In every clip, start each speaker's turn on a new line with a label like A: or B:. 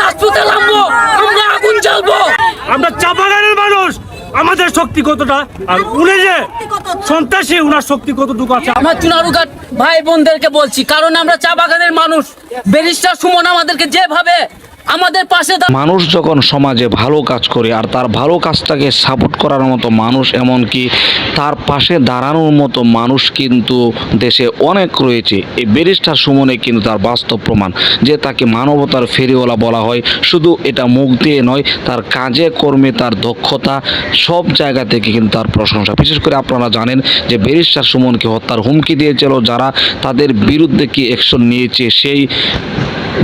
A: রাজপথে নামবো আমরা আগুন জ্বালবো
B: আমরা চাপাগানের মানুষ। আমাদের শক্তি কতটা? আর উনি যে সন্ত্রাসী, উনার শক্তি কতটুকু আছে?
A: আমার চুনারুঘাট ভাই বোনদেরকে বলছি, কারণ আমরা চা বাগানের মানুষ। ব্যারিস্টার সুমন আমাদেরকে যেভাবে আমাদের পাশে
C: মানুষ যখন সমাজে ভালো কাজ করে আর তার ভালো কাজটাকে সাপোর্ট করার মতো মানুষ এমনকি তার পাশে দাঁড়ানোর মতো মানুষ কিন্তু দেশে অনেক রয়েছে। এই ব্যারিস্টার সুমনে কিন্তু তার বাস্তব প্রমাণ, যে তাকে মানবতার ফেরিওয়ালা বলা হয়। শুধু এটা মুখ দিয়ে নয়, তার কাজে, কর্মে তার দক্ষতা সব জায়গা থেকে কিন্তু তার প্রশংসা। বিশেষ করে আপনারা জানেন যে ব্যারিস্টার সুমনকে হত্যার হুমকি দিয়েছিল যারা তাদের বিরুদ্ধে কি অ্যাকশন নিয়েছে সেই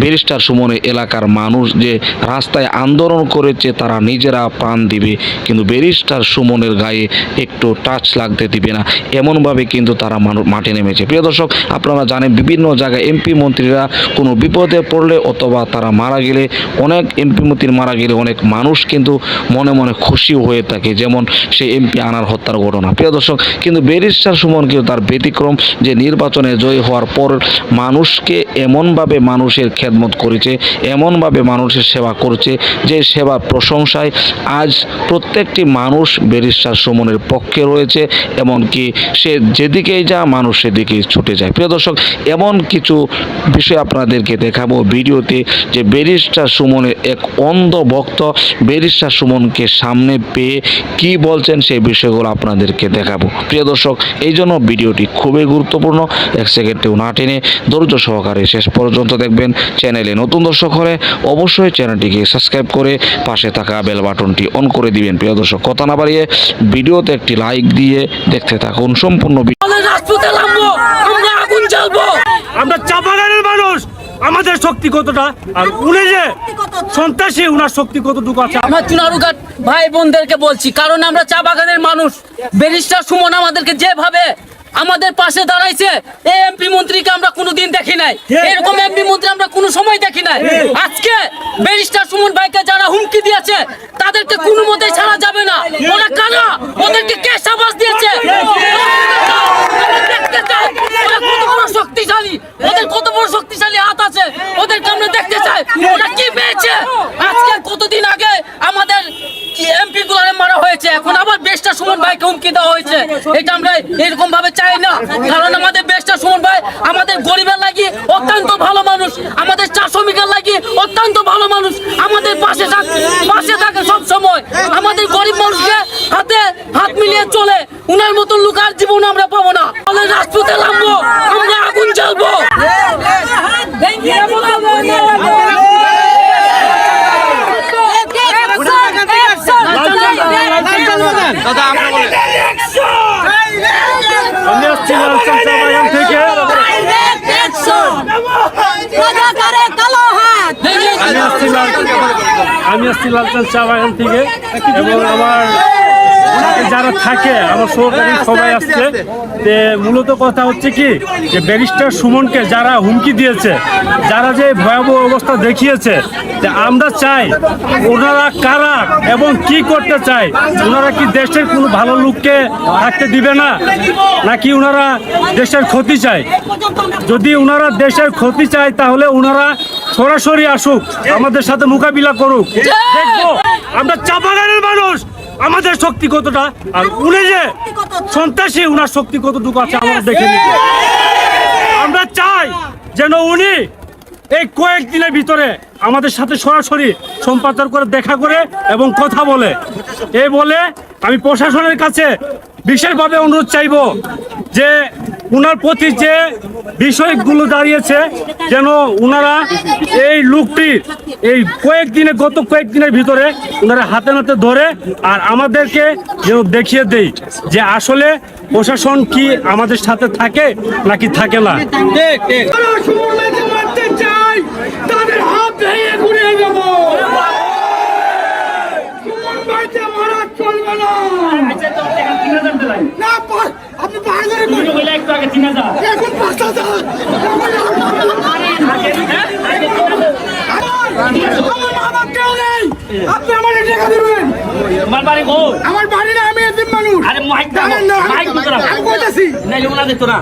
C: ব্যারিস্টার সুমনে এলাকার মানুষ যে রাস্তায় আন্দোলন করেছে, তারা নিজেরা প্রাণ দিবে। কিন্তু ব্যারিস্টার সুমনের গায়ে একটু টাচ লাগতে দিবে না। এমনভাবে কিন্তু তারা মানুষ মাঠে নেমেছে। প্রিয় দর্শক, আপনারা জানেন বিভিন্ন জায়গায় এমপি মন্ত্রীরা কোনো বিপদে পড়লে অথবা তারা মারা গেলে, অনেক এমপি মন্ত্রী মারা গেলে অনেক মানুষ কিন্তু মনে মনে খুশি হয়ে থাকে, যেমন সেই এমপি আনার হত্যার ঘটনা। প্রিয় দর্শক, কিন্তু ব্যারিস্টার সুমন কিন্তু তার ব্যতিক্রম যে নির্বাচনে জয়ী হওয়ার পর মানুষকে এমনভাবে মানুষের খেদমত করেছে, এমনভাবে মানুষের সেবা করেছে যে সেবার প্রশংসায় আজ প্রত্যেকটি মানুষ ব্যারিস্টার সুমনের পক্ষে রয়েছে, এমনকি সে যেদিকেই যা মানুষ সেদিকেই ছুটে যায়। প্রিয় দর্শক, এমন কিছু বিষয় আপনাদেরকে দেখাবো ভিডিওতে যে ব্যারিস্টার সুমনের এক অন্ধ ভক্ত ব্যারিস্টার সুমনকে সামনে পেয়ে কি বলছেন সেই বিষয়গুলো আপনাদেরকে দেখাবো। প্রিয় দর্শক, এই জন্য ভিডিওটি খুবই গুরুত্বপূর্ণ। এক সেকেন্ডেও না টেনে ধৈর্য সহকারে শেষ পর্যন্ত দেখবেন। চ্যানেলে নতুন দর্শক হলে অবশ্যই চ্যানেলটিকে সাবস্ক্রাইব করে পাশে থাকা বেল বাটনটি অন করে দিবেন। প্রিয় দর্শক কথা না বাড়িয়ে ভিডিওতে একটি লাইক দিয়ে দেখতে থাকুন সম্পূর্ণ
A: আমাদের আমরা আগুন জ্বালবো।
B: আমরা চাপাগানের মানুষ। আমাদের শক্তি কতটা? আর উনি যে সন্ত্রাসী উনার শক্তি কতটুকু আছে?
A: আমার চুনারুঘাট ভাই বোনদেরকে বলছি কারণ আমরা চা বাগানের মানুষ। ব্যারিস্টার সুমন আমাদেরকে যেভাবে আমাদের পাশে দাঁড়াইছে এই এমপি মন্ত্রীকে আমরা কোনোদিন দেখি নাই। এরকম এমপি মন্ত্রী আমরা কোনো সময় দেখি নাই। আজকে ব্যারিস্টার সুমন ভাইকে যারা হুমকি দিয়েছে তাদেরকে কোনো মতে ছাড়া যাবে না। ওরা কারা? ওদেরকে কে সাবাস দিয়েছে? শক্তিশালী। ওদের কত বড় শক্তিশালী হাত আছে। ওদেরকে আমরা দেখতে চাই। ওরা কি পেয়েছে? আজকে কতদিন আগে আমাদের ভাইকে হুমকি হয়েছে। এটা আমরা এরকম ভাবে চাই না। কারণ আমাদের বেশটা সুমন ভাই, আমাদের গরিবের লাগি অত্যন্ত ভালো মানুষ, আমাদের চা শ্রমিকের লাগি অত্যন্ত ভালো মানুষ, আমাদের পাশে পাশে থাকে সব সময় আমাদের গরিব মানুষকে হাতে হাত মিলিয়ে চলে, উনার মতন লোক আর জীবন আমরা পাবো না। আমাদের রাজপথে নামবো, আমরা আগুন জ্বালবো।
B: আমি আসছি লালচন চা বাগান থেকে আমি আসছি লাল- আমি আসছি লালচন চা বাগান থেকে এবং আমার যারা থাকে, আমার সহকারী সবাই আসছে। যে মূলত কথা হচ্ছে কি, যে ব্যারিস্টার সুমনকে যারা হুমকি দিয়েছে, যারা যে ভয়াবহ অবস্থা দেখিয়েছে যে আমরা চাই ওনারা কারা এবং কি করতে চাই ওনারা কি দেশের কোনো ভালো লোককে থাকতে দিবে না, নাকি ওনারা দেশের ক্ষতি চায়? যদি ওনারা দেশের ক্ষতি চায়, তাহলে ওনারা সরাসরি আসুক আমাদের সাথে মোকাবিলা করুক। দেখব আমরা চাপাগানের মানুষ। আমাদের শক্তি কতটা? আর উনি যে সন্ত্রাসী উনার শক্তি কতটুকু আছে আমরা দেখে নিব আমরা চাই যেন উনি এই কয়েকদিনের ভিতরে আমাদের সাথে সরাসরি সম্পাদন করে দেখা করে এবং কথা বলে। এই বলে আমি প্রশাসনের কাছে বিশেষভাবে অনুরোধ চাইব যে উনার প্রতি যে বিষয়গুলো দাঁড়িয়েছে, যেন উনারা এই লোকটির এই কয়েকদিনে, গত কয়েকদিনের ভিতরে ওনারা হাতে নাতে ধরে আর আমাদেরকে যেন দেখিয়ে দেই যে আসলে প্রশাসন কি আমাদের সাথে থাকে নাকি থাকে না।
D: যারা সুমনকে মারতে চাই তাদের হাত ভেঙে ঘুরিয়ে দেব সুমন ভাইকে মারা চলবে না না পা- আপনি বাইরে এখন পাঁচ হাজার। আমার আমার আপনি আমার টাকা দেবেন
B: আমার বাড়ি গো
D: আমার বাড়ি না আমি এতিম মানুষ
B: আরে মাইক দাও,
D: জানেন না, আমি-
B: মাইক দাও।
D: আমি কইতাছি।
B: নাইলে ওনা দিত না।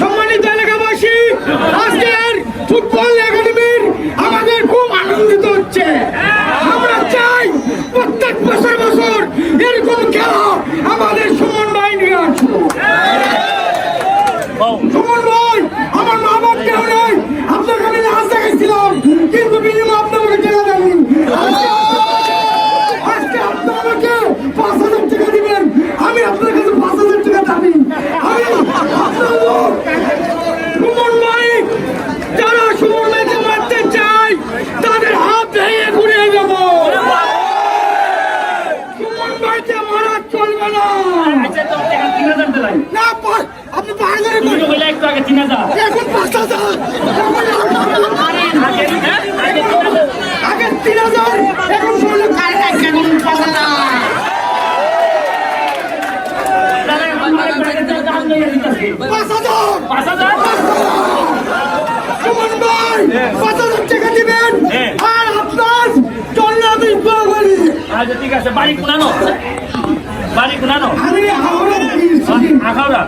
D: সম্মানিত এলাকাবাসী আজকের ফুটবল একাডেমির আমাদের খুব আনন্দিত হচ্ছে। আমরা চাই প্রত্যেক বছর বছর এরকম খেলা আমাদের সুমন ভাই নিয়ে আসব সুমন ভাই আমার মা বাপ কেউ নেই আপনার কাছে লাশ দেখাইছিলাম কিন্তু বিনিময় আপনি আমাকে কেনা দেননি আজকে আপনি আমাকে পাঁচ হাজার টাকা দিবেন আমি আপনার কাছে পাঁচ হাজার টাকা দাবি আমি আপনার লোক সুমন ভাই যারা সুমন ভাইকে মারতে চায় তাদের হাত ভেঙে ঘুরিয়ে দেব সুমন ভাইকে মারা চলবে না না পা- আপনি পাঁচ হাজার এখন পাঁচ হাজার। আগে তিন হাজার। এখন শুনলে কারে এখন পাঁচ হাজার। পাঁচ হাজার? সুমন ভাই পাঁচ হাজার টাকা দিবেন। আর আপনার জন্য আমি দোয়া
B: আচ্ছা ঠিক আছে। বাড়ি কোনানো? বাড়ি
D: এসেছি।
B: আখাউড়া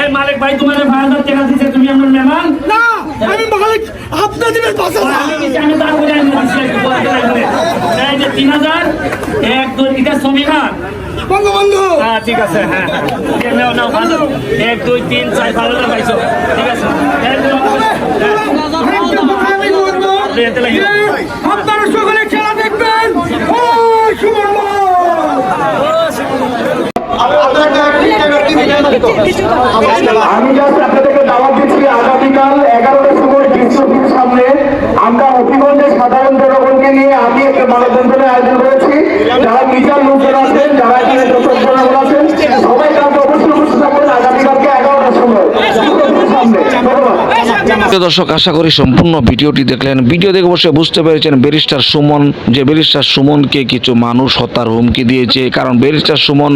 B: এই মালিক ভাই তোমার ভাই হাজার টাকা দিচ্ছে তুমি আমার মেহমান
D: না আমি মালিক আপনি দিবেন পাঁচ হাজার
B: আমি দাম করে আমি দিচ্ছি একটু বড় যে তিন হাজার এক দুই এটা সমীমান
D: বঙ্গবন্ধু
B: হ্যাঁ ঠিক আছে হ্যাঁ হ্যাঁ। ভালো। এক দুই তিন চার ভালো না পাইছো। ঠিক আছে। হ্যাঁ।
D: একটা কথা আমি বলব
B: এতে লাগিও।
D: যে আপনারা সকলে খেলা দেখবেন। ও সুমন
E: আমি জাস্ট আপনাদেরকে দাওয়াত দিচ্ছি আগামীকাল এগারোটার সময় বিশ্বজিৎ সামনে আমরা অতিগঞ্জের সাধারণ জনগণকে নিয়ে আমি একটা মানববন্ধনের আয়োজন করেছি যারা মিডিয়ার লোকজন আছেন যারা এখানে দর্শকজন আছেন সবাই কালকে অবশ্যই উপস্থিত থাকবেন আগামীকালকে এগারোটার সময় বিশ্বজিৎ সামনে ধন্যবাদ
C: প্রিয় দর্শক, আশা করি সম্পূর্ণ ভিডিওটি দেখলেন। ভিডিও দেখে অবশ্যই বুঝতে পেরেছেন ব্যারিস্টার সুমন, যে ব্যারিস্টার সুমনকে কিছু মানুষ হত্যার হুমকি দিয়েছে, কারণ ব্যারিস্টার সুমন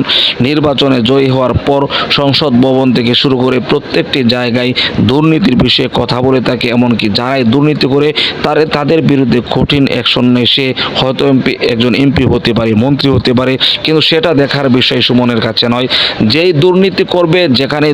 C: নির্বাচনে জয়ী হওয়ার পর সংসদ ভবন থেকে শুরু করে প্রত্যেকটি জায়গায় দুর্নীতির বিষয়ে কথা বলে থাকে, এমনকি যারাই দুর্নীতি করে তারে তাদের বিরুদ্ধে কঠিন অ্যাকশন নেয়। সে হয়তো এমপি একজন এমপি হতে পারে, মন্ত্রী হতে পারে, কিন্তু সেটা দেখার বিষয় সুমনের কাছে নয়। যেই দুর্নীতি করবে, যেখানে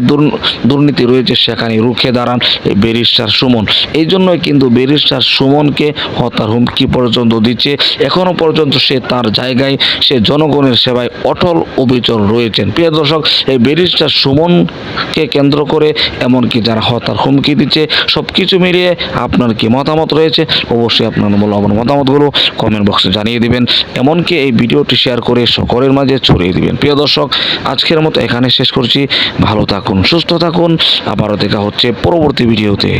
C: দুর্নীতি রয়েছে, সেখানে রুখে দাঁড়ান। ব্যারিস্টার সুমন। এই জন্যই কিন্তু ব্যারিস্টার সুমনকে হত্যার হুমকি পর্যন্ত দিচ্ছে। এখনও পর্যন্ত সে তার জায়গায় সে জনগণের সেবায় অটল অবিচল রয়েছেন। প্রিয় দর্শক, এই ব্যারিস্টার সুমনকে কেন্দ্র করে এমনকি যারা হত্যার হুমকি দিচ্ছে সব কিছু মিলিয়ে আপনার কি মতামত রয়েছে? অবশ্যই আপনার মূল্যবান মতামতগুলো কমেন্ট বক্সে জানিয়ে দিবেন। এমনকি এই ভিডিওটি শেয়ার করে সকলের মাঝে ছড়িয়ে দিবেন। প্রিয় দর্শক, আজকের মতো এখানে শেষ করছি। ভালো থাকুন, সুস্থ থাকুন। আবারও দেখা হচ্ছে পরবর্তী ভিডিওতে।